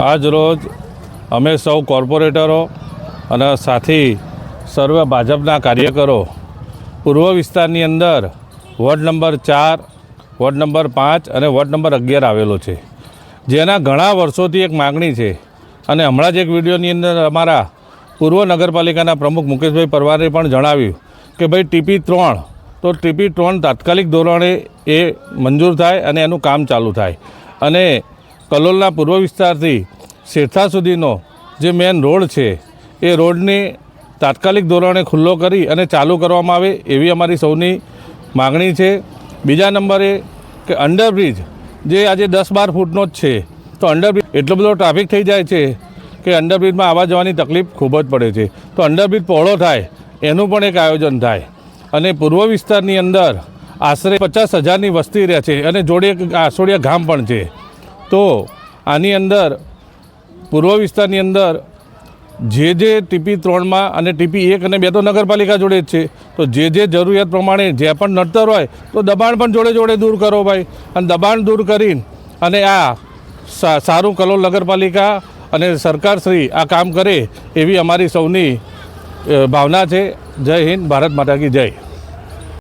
આજ રોજ અમે સૌ કોર્પોરેટરો અને સાથી સર્વ ભાજપના કાર્યકરો પૂર્વ વિસ્તારની અંદર વોર્ડ નંબર ચાર, વોર્ડ નંબર પાંચ અને વોર્ડ નંબર અગિયાર આવેલો છે. જેના ઘણા વર્ષોથી એક માગણી છે અને હમણાં જ એક વિડીયોની અંદર અમારા પૂર્વ નગરપાલિકાના પ્રમુખ મુકેશભાઈ પરવારે પણ જણાવ્યું કે ભાઈ ટીપી ત્રણ, તો ટીપી ત્રણ તાત્કાલિક ધોરણે એ મંજૂર થાય અને એનું કામ ચાલુ થાય. અને કલોલના પૂર્વ વિસ્તારથી શેઠા સુધીનો જે મેન રોડ છે, એ રોડને તાત્કાલિક ધોરણે ખુલ્લો કરી અને ચાલુ કરવામાં આવે એવી અમારી સૌની માગણી છે. બીજા નંબરે કે અંડરબ્રિજ જે આજે દસ બાર ફૂટનો જ છે, તો અંડરબ્રિજ એટલો બધો ટ્રાફિક થઈ જાય છે કે અંડરબ્રિજમાં આવવા જવાની તકલીફ ખૂબ જ પડે છે. તો અંડરબ્રિજ પહોળો થાય, એનું પણ એક આયોજન થાય. અને પૂર્વ વિસ્તારની અંદર આશરે પચાસ હજારની વસ્તી રહે છે અને જોડે એક આસોડિયા ગામ પણ છે. તો આની અંદર, પૂર્વ વિસ્તારની અંદર જે જે ટીપી ત્રણમાં અને ટીપી એક અને બે તો નગરપાલિકા જોડે જ છે. તો જે જે જરૂરિયાત પ્રમાણે જે પણ નડતર હોય, તો દબાણ પણ જોડે જોડે દૂર કરો ભાઈ. અને દબાણ દૂર કરીને અને આ સારું કલોલ નગરપાલિકા અને સરકારશ્રી આ કામ કરે એવી અમારી સૌની ભાવના છે. જય હિન્દ, ભારત માતા કી જય.